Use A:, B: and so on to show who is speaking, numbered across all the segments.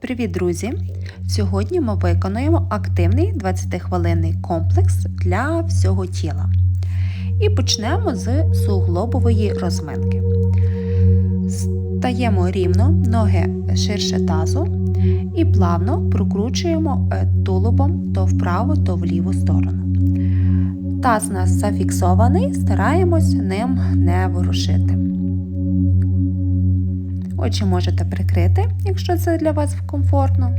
A: Привіт, друзі! Сьогодні ми виконуємо активний 20-хвилинний комплекс для всього тіла. І почнемо з суглобової розминки. Стаємо рівно, ноги ширше тазу і плавно прокручуємо е, тулубом то вправо, то в ліву сторону. Таз у нас зафіксований, стараємось ним не ворушити. Очі можете прикрити, якщо це для вас комфортно.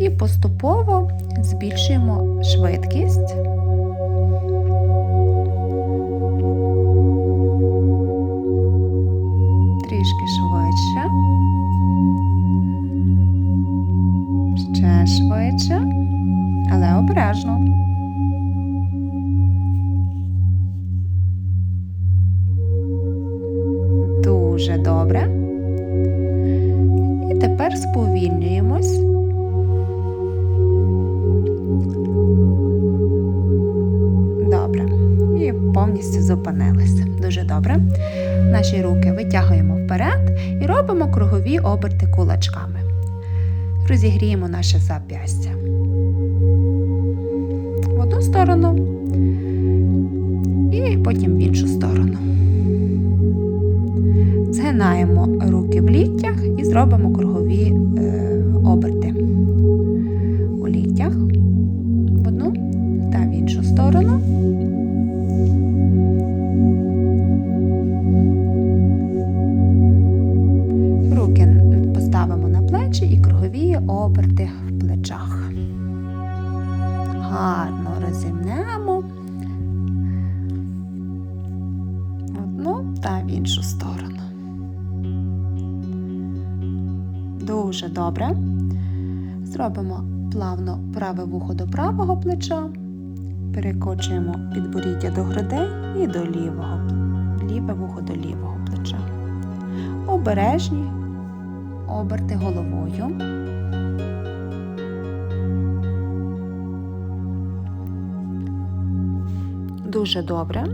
A: І поступово збільшуємо швидкість. Робимо кругові оберти кулачками. Розігріємо наше зап'ястя. В одну сторону і потім в іншу сторону. Згинаємо руки в ліктях і зробимо кругові Дуже добре. Зробимо плавно праве вухо до правого плеча, перекочуємо підборіддя до грудей і до лівого, ліве вухо до лівого плеча. Обережні оберти головою. Дуже добре.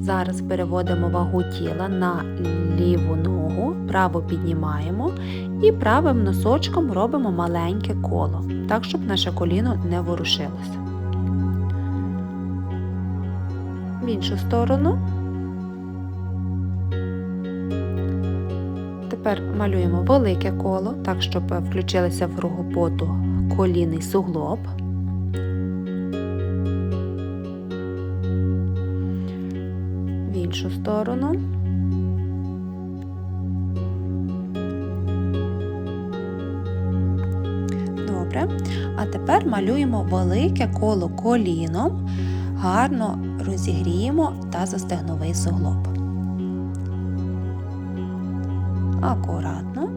A: Зараз переводимо вагу тіла на ліву ногу, право піднімаємо і правим носочком робимо маленьке коло, так, щоб наше коліно не ворушилося. В іншу сторону. Тепер малюємо велике коло, так, щоб включилися в рогопоту колінний суглоб. В іншу сторону. Тепер малюємо велике коло коліном, гарно розігріємо тазостегновий суглоб. Акуратно.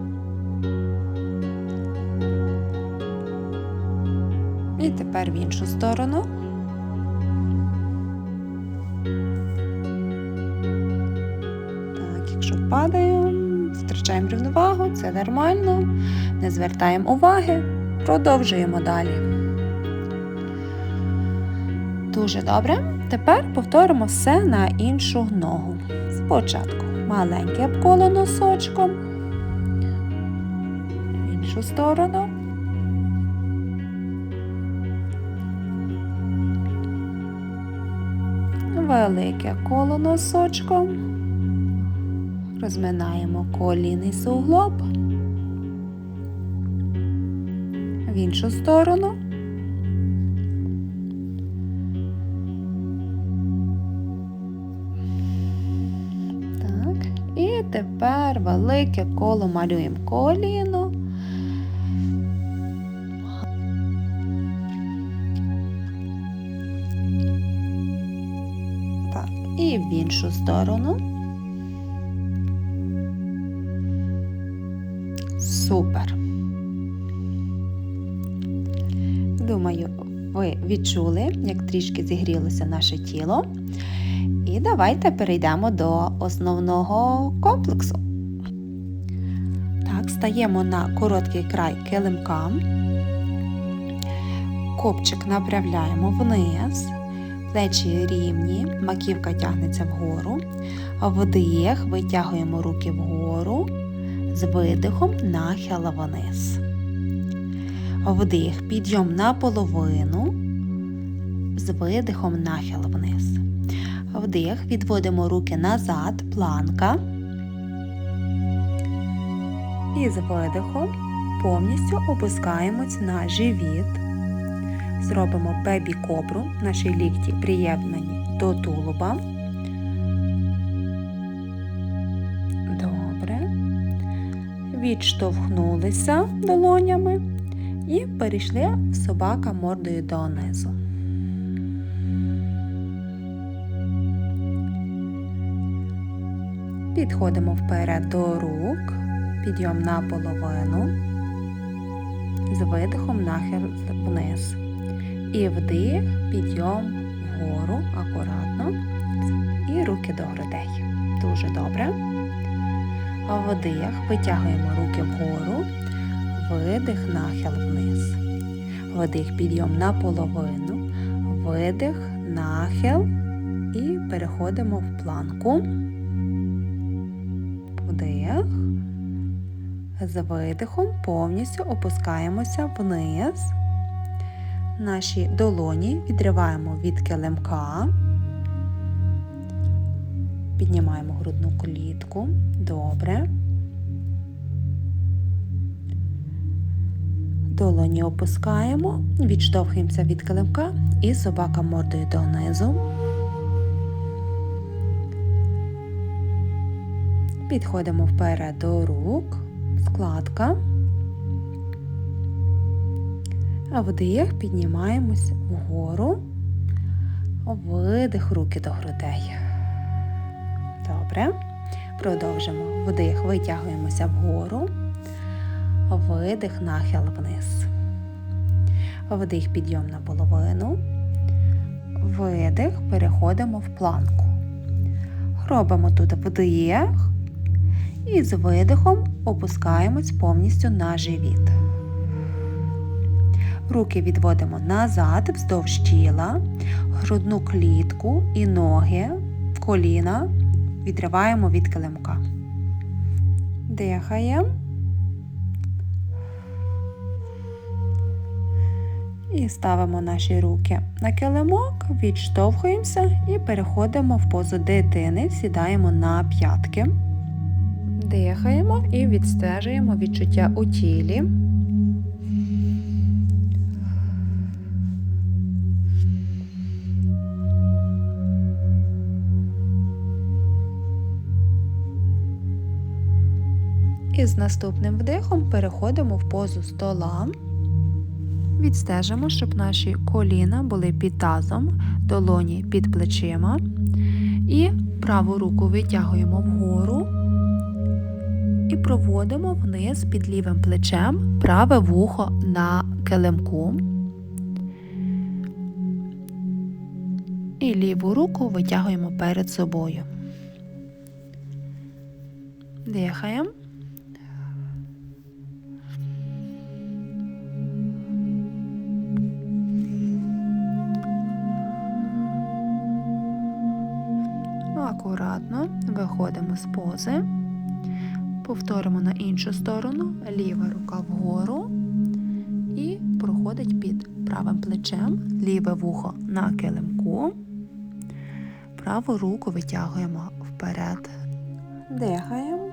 A: І тепер в іншу сторону. Так, якщо падає, втрачаємо рівновагу, це нормально. Не звертаємо уваги, продовжуємо далі. Дуже добре. Тепер повторимо все на іншу ногу. Спочатку маленьке обколо носочком, в іншу сторону. Велике коло носочком. Розминаємо колінний суглоб. В іншу сторону. Так. І тепер велике коло малюємо коліно. І в іншу сторону. Супер. Відчули, як трішки зігрілося наше тіло. І давайте перейдемо до основного комплексу. Так, стаємо на короткий край килимка, копчик направляємо вниз, плечі рівні, маківка тягнеться вгору, вдих, витягуємо руки вгору, з видихом нахил вниз. Вдих, підйом на половину, з видихом нахил вниз. Вдих, відводимо руки назад, планка. І з видихом повністю опускаємось на живіт. Зробимо бебі кобру, наші лікті приєднані до тулуба. Добре. Відштовхнулися долонями і перейшли собака мордою донизу. Підходимо вперед до рук, підйом на половину, з видихом нахил вниз. І вдих, підйом вгору акуратно. І руки до грудей. Дуже добре. Вдих, витягуємо руки вгору, видих, нахил вниз. Вдих, підйом на половину, видих, нахил і переходимо в планку. Вдих. З видихом повністю опускаємося вниз. Наші долоні відриваємо від килимка, піднімаємо грудну клітку. Добре. Долоні опускаємо, відштовхуємося від килимка і собака мордою донизу. Підходимо вперед до рук, складка. А вдих, піднімаємось вгору, видих руки до грудей. Добре. Продовжимо. Вдих, витягуємося вгору, видих, нахил вниз. Вдих, підйом на половину. Видих, переходимо в планку. Робимо тут вдих і з видихом опускаємось повністю на живіт. Руки відводимо назад, вздовж тіла, грудну клітку і ноги, коліна відриваємо від килимка. Дихаємо. І ставимо наші руки на килимок, відштовхуємося і переходимо в позу дитини, сідаємо на п'ятки. Дихаємо і відстежуємо відчуття у тілі. І з наступним вдихом переходимо в позу стола. Відстежимо, щоб наші коліна були під тазом, долоні під плечима. І праву руку витягуємо вгору і проводимо вниз під лівим плечем праве вухо на килимку. І ліву руку витягуємо перед собою. Дихаємо. Акуратно виходимо з пози, повторимо на іншу сторону, ліва рука вгору. І проходить під правим плечем, ліве вухо на килимку, праву руку витягуємо вперед. Дихаємо.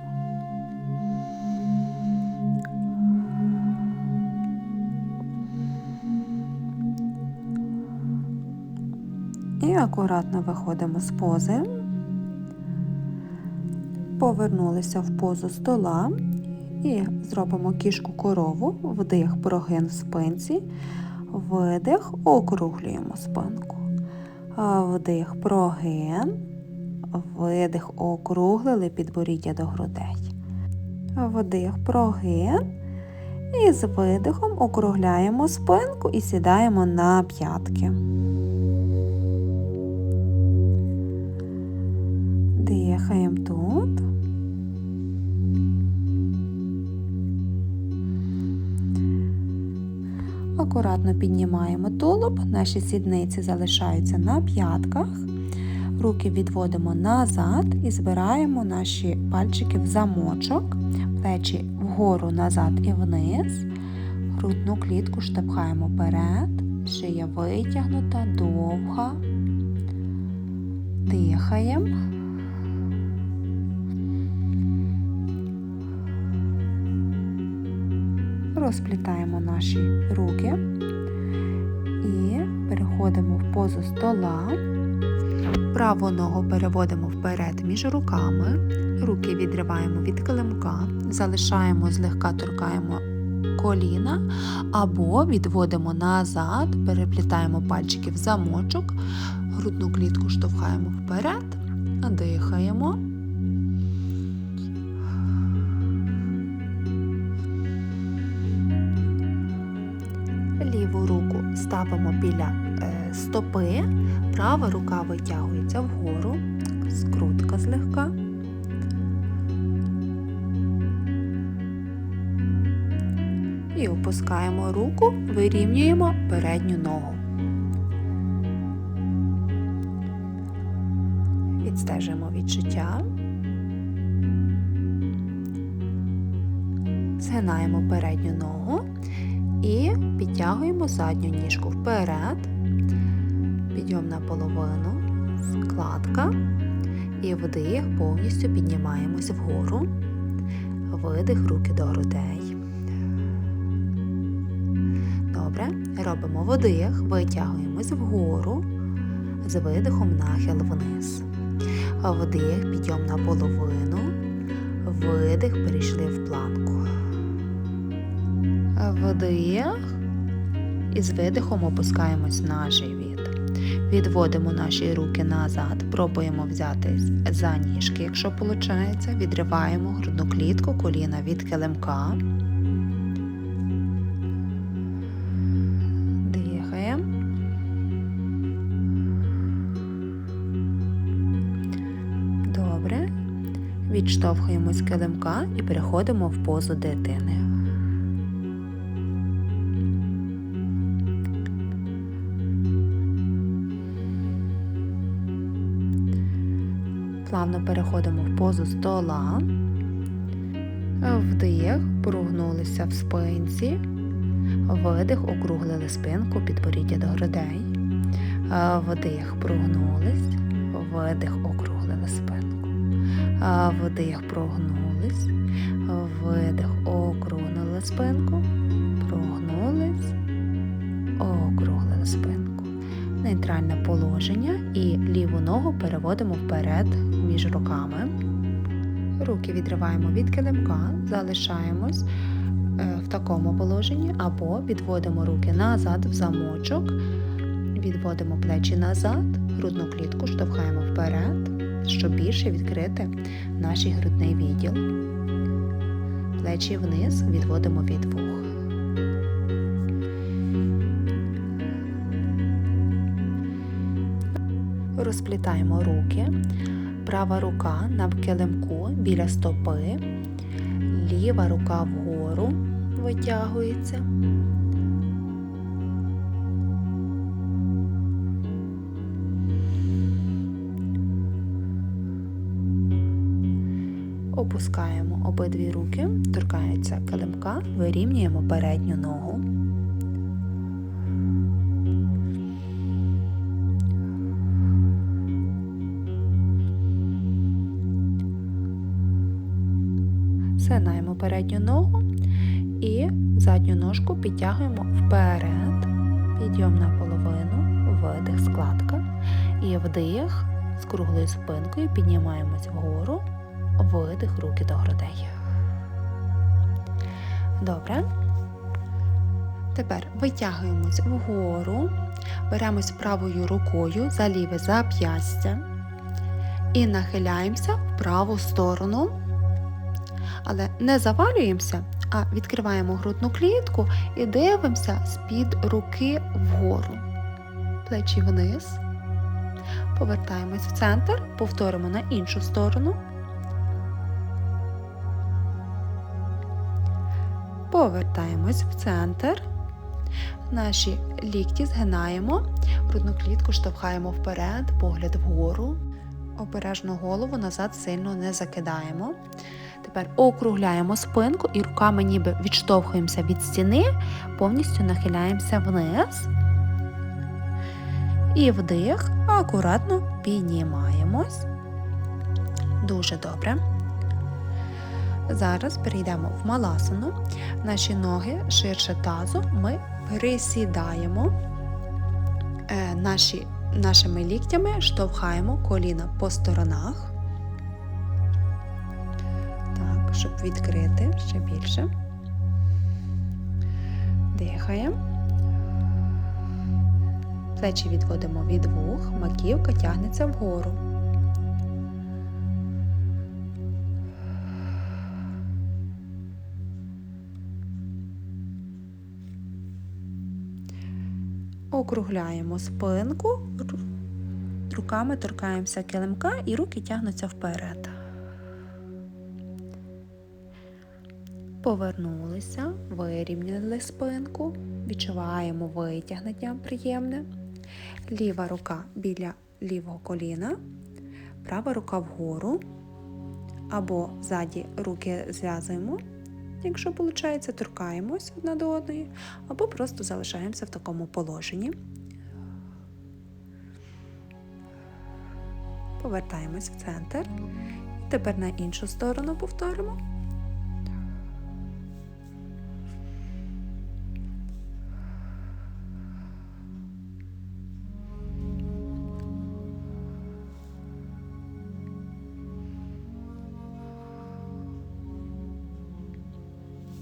A: І акуратно виходимо з пози, повернулися в позу стола і зробимо кішку корову, вдих, прогин в спинці, видих, округлюємо спинку. Вдих, прогин, видих, округлили підборіддя до грудей. Вдих, прогин. І з видихом округляємо спинку і сідаємо на п'ятки. Дихаємо тут. Акуратно піднімаємо тулуб, наші сідниці залишаються на п'ятках. Руки відводимо назад і збираємо наші пальчики в замочок. плечі вгору, назад і вниз. Грудну клітку штовхаємо вперед, шия витягнута, довга. Дихаємо. Розплітаємо наші руки і переходимо в позу стола. Праву ногу переводимо вперед між руками, руки відриваємо від килимка, залишаємо злегка торкаємо коліна або відводимо назад, переплітаємо пальчики в замочок, грудну клітку штовхаємо вперед, дихаємо. Ставимо біля е, стопи, права рука витягується вгору, скрутка злегка. І опускаємо руку, вирівнюємо передню ногу. Відстежимо відчуття. Згинаємо передню ногу і підтягуємо задню ніжку вперед, підйом на половину, складка і вдих, повністю піднімаємось вгору, видих руки до грудей. Добре, робимо вдих, витягуємось вгору, з видихом нахил вниз. Вдих, підйом на половину, видих, перейшли в планку. Вдих і з видихом опускаємось на живіт. Відводимо наші руки назад, пробуємо взяти за ніжки, якщо виходить. Відриваємо грудну клітку, коліна від килимка. Дихаємо. Добре. Відштовхуємо з килимка і переходимо в позу дитини. Плавно переходимо в позу стола, вдих, прогнулися в спинці, видих, округлили спинку, підборіддя до грудей, вдих, прогнулись, видих, округлили спинку, вдих, прогнулись, видих, округлили спинку, прогнулись, округлили спинку. Нейтральне положення і ліву ногу переводимо вперед між руками. Руки відриваємо від килимка, залишаємось е, в такому положенні, або відводимо руки назад в замочок, відводимо плечі назад, грудну клітку штовхаємо вперед, щоб більше відкрити наш грудний відділ. Плечі вниз відводимо від вух. Розплітаємо руки, права рука на килимку біля стопи, ліва рука вгору витягується. Опускаємо обидві руки, торкаються килимка, вирівнюємо передню ногу. Згинаємо передню ногу і задню ножку підтягуємо вперед, підйом на половину, видих, складка. І вдих з круглою спинкою піднімаємось вгору, видих, руки до грудей. Добре. Тепер витягуємось вгору, беремось правою рукою за ліве зап'ястя і нахиляємося в праву сторону. Але не завалюємося, а відкриваємо грудну клітку і дивимося з-під руки вгору. Плечі вниз. Повертаємось в центр, повторимо на іншу сторону. Повертаємось в центр. Наші лікті згинаємо, грудну клітку штовхаємо вперед, погляд вгору. Обережно голову назад сильно не закидаємо. Тепер округляємо спинку і руками ніби відштовхуємося від стіни, повністю нахиляємося вниз. І вдих, акуратно піднімаємось. Дуже добре. Зараз перейдемо в маласану. Наші ноги ширше тазу. Ми присідаємо. Е, наші, нашими ліктями штовхаємо коліна по сторонах. Щоб відкрити ще більше. Дихаємо. Плечі відводимо від вух, маківка тягнеться вгору. Округляємо спинку, руками торкаємося килимка і руки тягнуться вперед. Повернулися, вирівняли спинку, відчуваємо витягнення приємне. Ліва рука біля лівого коліна, права рука вгору, або ззаді руки зв'язуємо. Якщо виходить, торкаємось одна до одної, або просто залишаємося в такому положенні. Повертаємось в центр. Тепер на іншу сторону повторимо.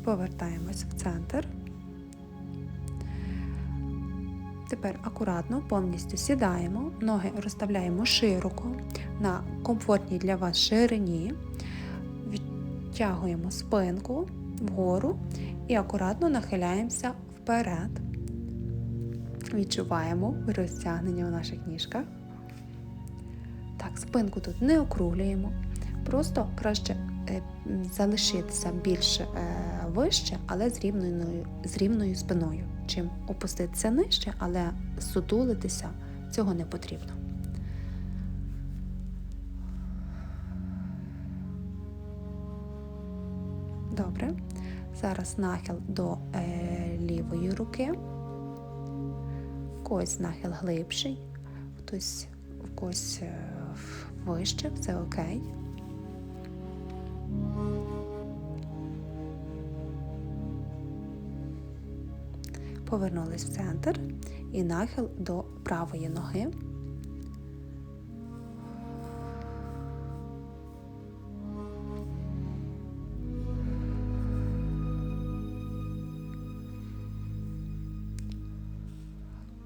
A: Повертаємось в центр. Тепер акуратно повністю сідаємо, ноги розставляємо широко на комфортній для вас ширині, відтягуємо спинку вгору і акуратно нахиляємося вперед. Відчуваємо розтягнення у наших ніжках. Так, спинку тут не округлюємо, просто краще залишитися більш е, вище, але з рівною, з рівною спиною. Чим опуститися нижче, але сутулитися цього не потрібно. Добре. Зараз нахил до е, лівої руки. В когось нахил глибший, хтось в когось е, вище, все окей. Повернулись в центр і нахил до правої ноги.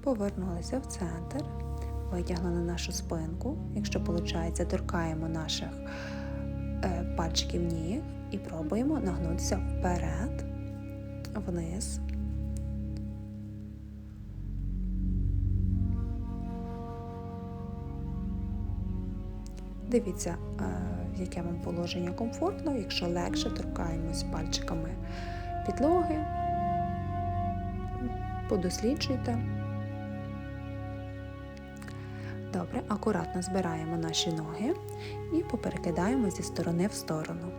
A: Повернулися в центр, витягнули нашу спинку. Якщо виходить, торкаємо наших е, пальчиків ніг і пробуємо нагнутися вперед, вниз. Дивіться, е, яке вам положення комфортно, якщо легше, торкаємось пальчиками підлоги, подосліджуйте. Добре, акуратно збираємо наші ноги і поперекидаємо зі сторони в сторону.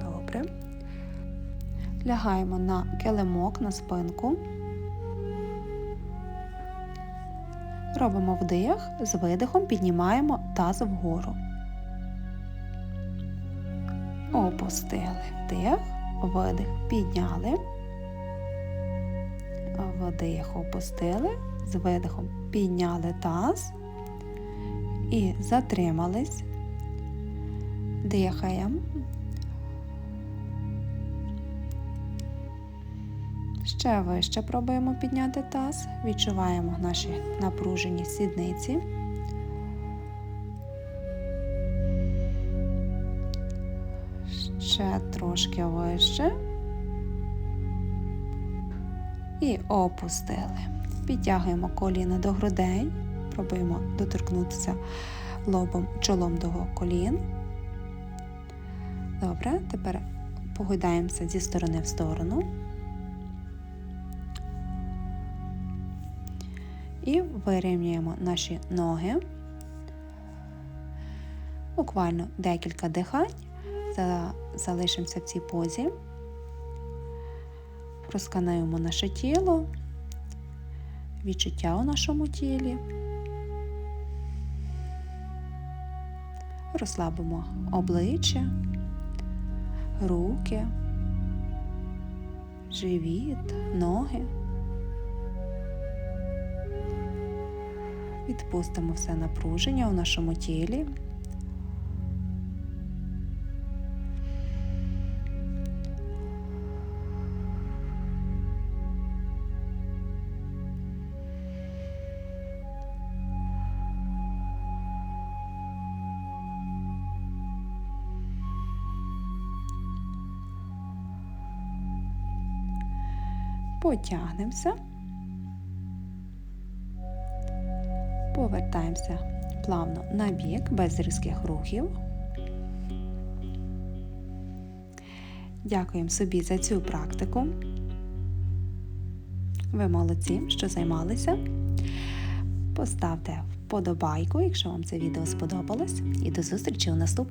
A: Добре. Лягаємо на килимок на спинку. Робимо вдих, з видихом піднімаємо таз вгору. Опустили вдих, видих, підняли. Вдих опустили, з видихом підняли таз і затримались. Дихаємо. Ще вище пробуємо підняти таз, відчуваємо наші напружені сідниці. Ще трошки вище. І опустили. Підтягуємо коліна до грудей, пробуємо доторкнутися лобом чолом до колін. Добре, тепер погойдаємося зі сторони в сторону. І вирівнюємо наші ноги. Буквально декілька дихань. Залишимося в цій позі. Розкануємо наше тіло, відчуття у нашому тілі. Розслабимо обличчя, руки, живіт, ноги. Відпустимо все напруження у нашому тілі. Потягнемося. Повертаємося плавно на бік, без різких рухів. Дякуємо собі за цю практику. Ви молодці, що займалися. Поставте вподобайку, якщо вам це відео сподобалось, і до зустрічі у наступному.